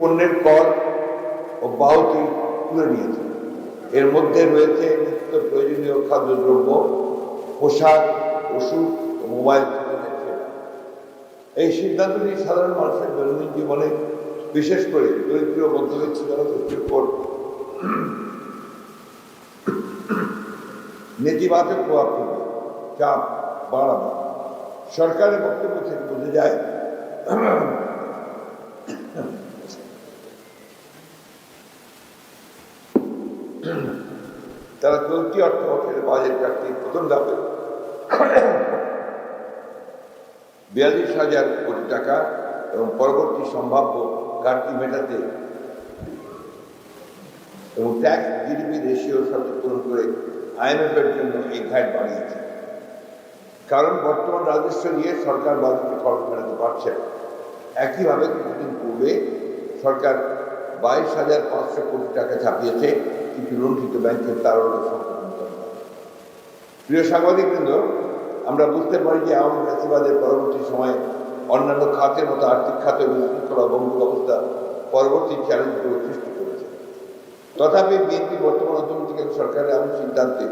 পণ্যের কর ও বাহুতি তুলে নিয়েছে। এর মধ্যে রয়েছে নিত্য প্রয়োজনীয় খাদ্যদ্রব্য, পোশাক, ওষুধ ও মোবাইল এই সিদ্ধান্তটি সাধারণ মানুষের দৈনন্দিন জীবনে বিশেষ করে দরিদ্র মধ্যবিত্ত জনগোষ্ঠীর উপর নেতিবাচক প্রভাব ফেলবে চাপ বাড়াবে সরকারের বক্তব্য থেকে বোঝা যায় তারা চলতি অর্থ বছরের বাজেট ঘাটতির প্রথম ধাপে বিয়াল্লিশ হাজার কোটি টাকা এবং পরবর্তী সম্ভাব্য ঘাটতি মেটাতে এবং ট্যাক্স জিডিপি রেশিও পূরণ করে আইএমএফ এর জন্য এই ঘাট বাড়িয়েছে। কারণ বর্তমান রাজস্ব নিয়ে সরকার বাজেটে খরচ মেটাতে পারছে একইভাবে কিছুদিন পূর্বে সরকার বাইশ হাজার পাঁচশো কোটি টাকা ছাপিয়েছে। কিছু লুণ্ঠিত ব্যাংকের তারল্য সংকট মোকাবিলা। প্রিয় সাংবাদিকবৃন্দ, আমরা বুঝতে পারি যে আওয়ামী ফ্যাসিবাদের পরবর্তী সময়ে অন্যান্য খাতের মতো আর্থিক খাতে বিশৃঙ্খলা বঙ্গ ব্যবস্থা পরবর্তী চ্যালেঞ্জগুলো সৃষ্টি করেছে তথাপি বিএনপি বর্তমান অন্তর্বর্তীকালীন সরকারের এমন সিদ্ধান্তে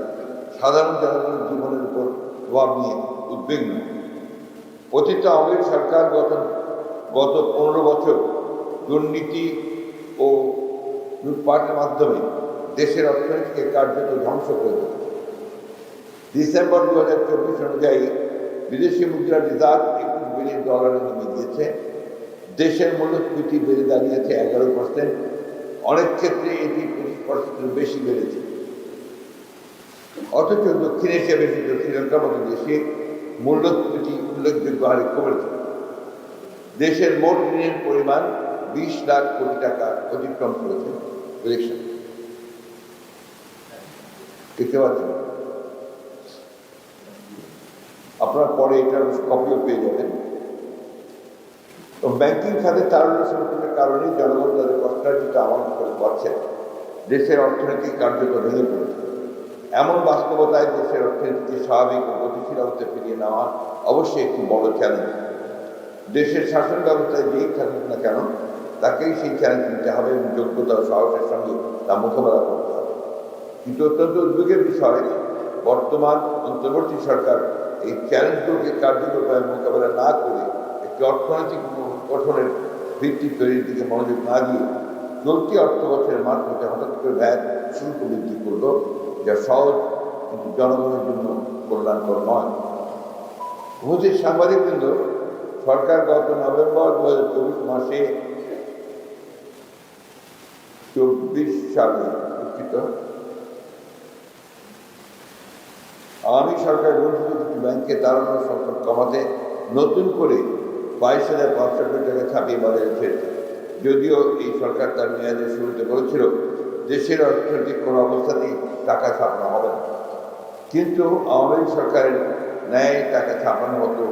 সাধারণ জনগণের জীবনের উপর প্রভাব নিয়ে উদ্বিগ্ন অতীত আওয়ামী সরকার গত গত পনেরো বছর দুর্নীতি ও লুটপাটের মাধ্যমে দেশের অর্থনীতিকে কার্যত ধ্বংস করে ডিসেম্বর দু হাজার চব্বিশ অনুযায়ী বিদেশি মুদ্রা রিজার্ভ একুশ বিলিয়ন ডলারে নেমে গিয়েছে। দেশের মূল্যস্ফীতি বেড়ে দাঁড়িয়েছে এগারো পার্সেন্ট অনেক ক্ষেত্রে এটি পঁচিশ পার্সেন্টের বেশি বেড়েছে। অথচ দক্ষিণ এশিয়া বেশি শ্রীলঙ্কার মতো দেশে মূল্যস্ফীতি উল্লেখযোগ্য হারে কমেছে। দেশের মোট ঋণের পরিমাণ বিশ লাখ কোটি টাকা অতিক্রম করেছে। ইলেকশন দেখতে পাচ্ছেন? আপনার পরে এটার কপিও পেয়ে যাবেন। ব্যাংকিং খাতে তারল্য সংকটের কারণে জনগণ তাদের কষ্টার্জিত আমানত করে পাচ্ছে। দেশের অর্থনৈতিক কার্যত ভেঙে পড়েছে এমন বাস্তবতায় দেশের অর্থনীতিকে স্বাভাবিক ও গতিশীল অবস্থায় ফিরিয়ে নেওয়া অবশ্যই একটি বড় চ্যালেঞ্জ দেশের শাসন ব্যবস্থায় যেই থাকুক না কেন, তাকেই সেই চ্যালেঞ্জ নিতে হবে এবং যোগ্যতা সাহসের সঙ্গে তা মোকাবেলা করতে হবে। কিন্তু অত্যন্ত উদ্বেগের বিষয়, বর্তমান অন্তর্বর্তী সরকার এই চ্যালেঞ্জগুলোকে কার্যকরভাবে মোকাবেলা না করে একটি অর্থনৈতিক গঠনের ভিত্তি তৈরির দিকে মনোযোগ না দিয়ে চলতি অর্থ বছরের মাধ্যমে হঠাৎ করে ভ্যাট শুল্ক বৃদ্ধি করল, যা সহজ কিন্তু জনগণের জন্য কল্যাণকর নয়। উপস্থিত সাংবাদিকবৃন্দ, সরকার গত নভেম্বর দু হাজার চব্বিশ মাসে চব্বিশ সালে দুঃখিত আওয়ামী সরকার গঠিত কিছু ব্যাংকে তাড়ানো সংকট কমাতে নতুন করে বাইশ হাজার পাঁচশো কোটি টাকা ছাপিয়ে বাজারে যদিও এই সরকার তার মেয়াদের শুরুতে বলেছিল, দেশের অর্থনৈতিক কোনো অবস্থাতেই টাকা ছাপানো হবে না। কিন্তু আওয়ামী সরকারের ন্যায় টাকা ছাপানোর মতো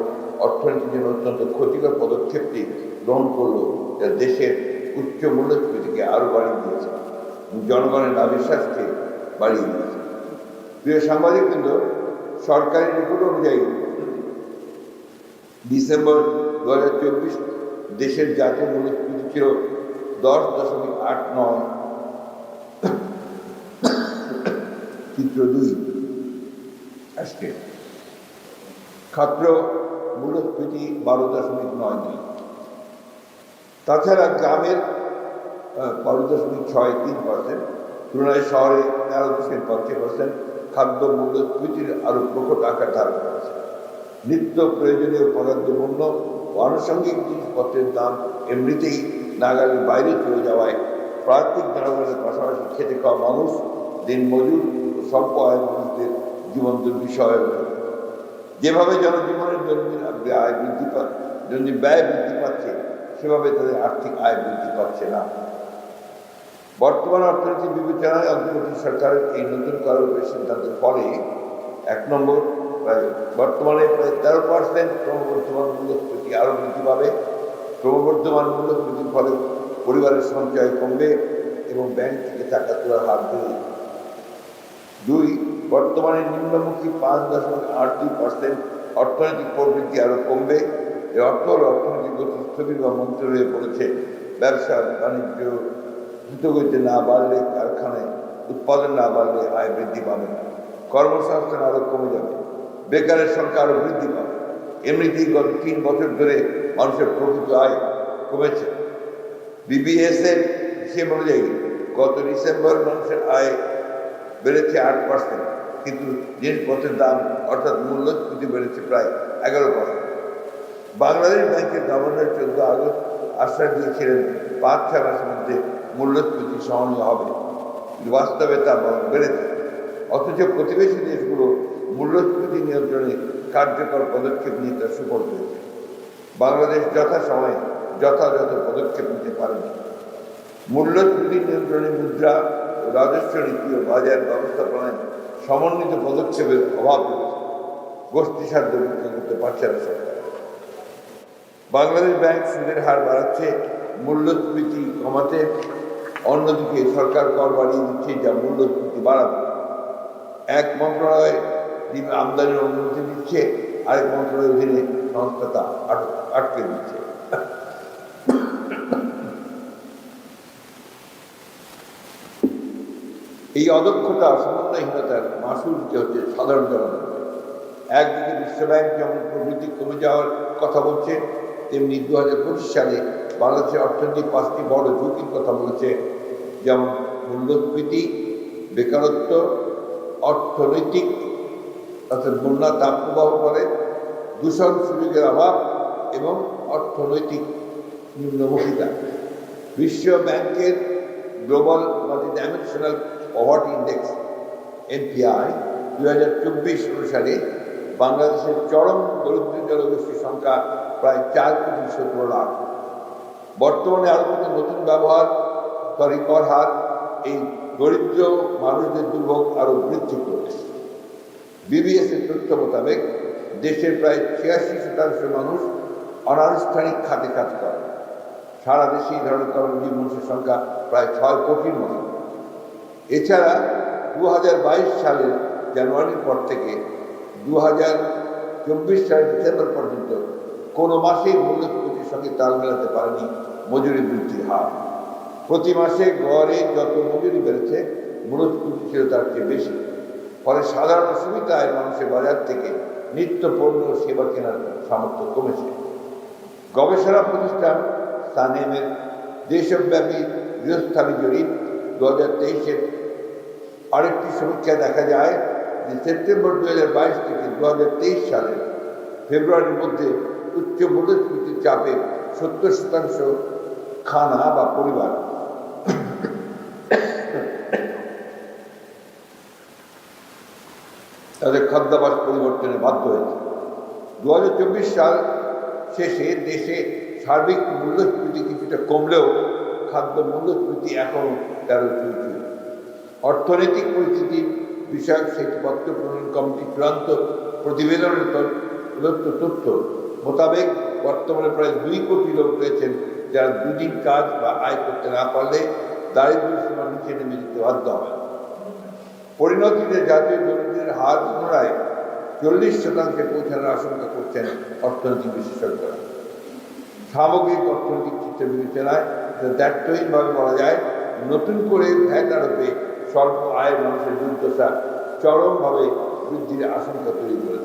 অর্থনীতির জন্য অত্যন্ত ক্ষতিকর পদক্ষেপটি গ্রহণ করল যা দেশের উচ্চ মূল্যস্ফীতিকে আরও বাড়িয়ে দিয়েছে। জনগণের নাবিশ্বাসকে বাড়িয়ে দিয়েছে। প্রিয় সাংবাদিকবৃন্দ সরকারি রিপোর্ট অনুযায়ী ডিসেম্বর দু হাজার চব্বিশ দেশের জাতীয় মূল্যস্ফীতি ছিল দশ দশমিক আট নয় চিত্র দুই। আজকে খাদ্য মূল্যস্ফীতি বারো দশমিক নয় দুই। তাছাড়া গ্রামের বারো দশমিক ছয় তিন পার্সেন্ট তুলনায় শহরে তেরো দশমিক পাঁচ পার্সেন্ট খাদ্য মূল্যস্ফীতির আরও প্রকট আকার ধারণ করেছে। নিত্য প্রয়োজনীয় পদার্থ মূল্য ও আনুষঙ্গিক জিনিসপত্রের দাম এমনিতেই নাগালের বাইরে চলে যাওয়ায় প্রান্তিক জনগণের পাশাপাশি খেতে খাওয়া মানুষ দিনমজুর ও স্বল্প আয় মানুষদের জীবন দুর্বিষয় যেভাবে জনজীবনের দৈনন্দিন আয় বৃদ্ধি পাচ্ছে দৈনন্দিন ব্যয় বৃদ্ধি পাচ্ছে, সেভাবে তাদের আর্থিক আয় বৃদ্ধি পাচ্ছে না। বর্তমান অর্থনীতি বিবেচনায় অন্তর্বর্তী সরকারের এই নতুন করের সিদ্ধান্তের ফলে এক নম্বর বর্তমানে প্রায় তেরো পার্সেন্ট ক্রমবর্ধমান মূল্যস্ফীতি আরও বৃদ্ধি পাবে। ক্রমবর্ধমান মূল্যস্ফীতির ফলে পরিবারের সঞ্চয় কমবে এবং ব্যাংক থেকে টাকা তোলার হার বেড়ে দুই, বর্তমানে নিম্নমুখী পাঁচ দশমিক আট দুই পার্সেন্ট অর্থনৈতিক প্রবৃদ্ধি আরও কমবে। এর অর্থ হল অর্থনৈতিক গতি স্থবির বা মন্ত্র হয়ে পড়েছে ব্যবসা, বাণিজ্য দ্রুতগতিতে না বাড়লে কারখানায় উৎপাদন না বাড়লে আয় বৃদ্ধি পাবে। কর্মসংস্থান আরও কমে যাবে। বেকারের সংখ্যা আরও বৃদ্ধি পাবে। এমনিতেই গত তিন বছর ধরে মানুষের প্রকৃত আয় কমেছে। বিবিএস এর হিসেব অনুযায়ী গত ডিসেম্বর মানুষের আয় বেড়েছে আট পার্সেন্ট, কিন্তু জিনিসপত্রের দাম অর্থাৎ মূল্যস্ফীতি বেড়েছে প্রায় এগারো পার্সেন্ট। বাংলাদেশ ব্যাংকের গভর্নর চোদ্দ আগস্ট আশ্বাস দিয়েছিলেন পাঁচ ছয় মাসের মধ্যে মূল্যস্ফীতি সহনীয় হবে। বাস্তবে তা বেড়েছে। অথচ প্রতিবেশী দেশগুলো মূল্যস্ফীতি নিয়ন্ত্রণে কার্যকর পদক্ষেপ নিয়ে তা সুফল পেয়েছে বাংলাদেশ যথাসময়ে যথাযথ পদক্ষেপ নিতে পারেনি। মূল্যস্ফীতি নিয়ন্ত্রণে মুদ্রা ও রাজস্ব নীতি ও বাজার ব্যবস্থাপনায় সমন্বিত পদক্ষেপের অভাব রয়েছে। গোষ্ঠী সাধ্য রক্ষা করতে পারছে না সরকার। বাংলাদেশ ব্যাংক সুদের হার বাড়াচ্ছে, মূল্যস্ফীতি কমাতে অন্যদিকে সরকার কর বাড়িয়ে দিচ্ছে যা মূল্যস্ফীতি বাড়াবে। এক মন্ত্রণালয় দিন আমদানির অনুমতি দিচ্ছে, আরেক মন্ত্রণালয়ের অধীনে সংস্থা তা আটক দিচ্ছে। এই অদক্ষতা, সমন্বয়হীনতার মাসুল দিতে হচ্ছে সাধারণ জনগণকে একদিকে বিশ্বব্যাংক যেমন প্রবৃদ্ধি কমে যাওয়ার কথা বলছে, তেমনি দু হাজার পঁচিশ সালে বাংলাদেশের অর্থনৈতিক পাঁচটি বড় ঝুঁকির কথা বলেছে যেমন মূল্যস্ফীতি, বেকারত্ব, অর্থনৈতিক অর্থাৎ বন্যা তাপপ্রবাহ করে দূষণ সুযোগের অভাব এবং অর্থনৈতিক নিম্নমুখিতা। বিশ্ব ব্যাংকের global multi dimensional poverty index, NPI দু হাজার চব্বিশ অনুসারে বাংলাদেশের চরম দরিদ্র জনগোষ্ঠীর সংখ্যা প্রায় চার কোটি সতেরো লাখ। বর্তমানে আরোপিত নতুন ব্যবহার সরি কর হার এই দরিদ্র মানুষদের দুর্ভোগ আরও বৃদ্ধি করেছে বিবিএস এর তথ্য মোতাবেক দেশের প্রায় ছিয়াশি শতাংশ মানুষ অনানুষ্ঠানিক খাতে কাজ করে। সারা দেশে এই ধরনের কর্মজীবী মানুষের সংখ্যা প্রায় ছয় কোটির মতো। এছাড়া দু হাজার বাইশ সালের জানুয়ারির পর থেকে দু হাজার চব্বিশ সালের ডিসেম্বর পর্যন্ত কোনো মাসেই মূল্যস্ফীতির সঙ্গে তাল মেলাতে পারেনি মজুরি বৃদ্ধির হার। প্রতি মাসে গড়ে যত মজুরি বেড়েছে মূল্যস্ফীতি ছিল তার চেয়ে বেশি। ফলে সাধারণ সুবিধায় মানুষের বাজার থেকে নিত্য পণ্য সেবা কেনার সামর্থ্য কমেছে। গবেষণা প্রতিষ্ঠান সানেমের দেশব্যাপী গৃহস্থালী জরিপ দু হাজার তেইশের আরেকটি সমীক্ষায় দেখা যায় যে সেপ্টেম্বর দু হাজার বাইশ থেকে দু হাজার তেইশ সালের ফেব্রুয়ারির মধ্যে উচ্চ মূল্যস্ফীতির চাপে সত্তর শতাংশ খানা বা পরিবার তাদের খাদ্যাভাস পরিবর্তনে বাধ্য হয়েছে। দু হাজার চব্বিশ সাল শেষে দেশে সার্বিক মূল্যস্ফীতি কিছুটা কমলেও খাদ্য মূল্যস্ফীতি এখনও তেরো চুচু অর্থনৈতিক পরিস্থিতি বিষয়ক শ্বেতপত্র প্রণয়ন কমিটি চূড়ান্ত প্রতিবেদনের প্রদত্ত তথ্য মোতাবেক বর্তমানে প্রায় দুই কোটি লোক রয়েছেন যারা দুদিন কাজ বা আয় করতে না পারলে দারিদ্র সীমার নিচে নেমে যেতে বাধ্য হবে পরিণতিতে জাতীয় দরিদ্রের হার পুনরায় চল্লিশ শতাংশে পৌঁছানোর আশঙ্কা করছেন অর্থনৈতিক বিশেষজ্ঞরা। সামগ্রিক অর্থনৈতিক চিত্র বিবেচনায় দায়িত্বহীনভাবে বলা যায়, নতুন করে ভ্যাট আরোপে স্বল্প আয়ের মানুষের দুর্দশা চরমভাবে বৃদ্ধির আশঙ্কা তৈরি করে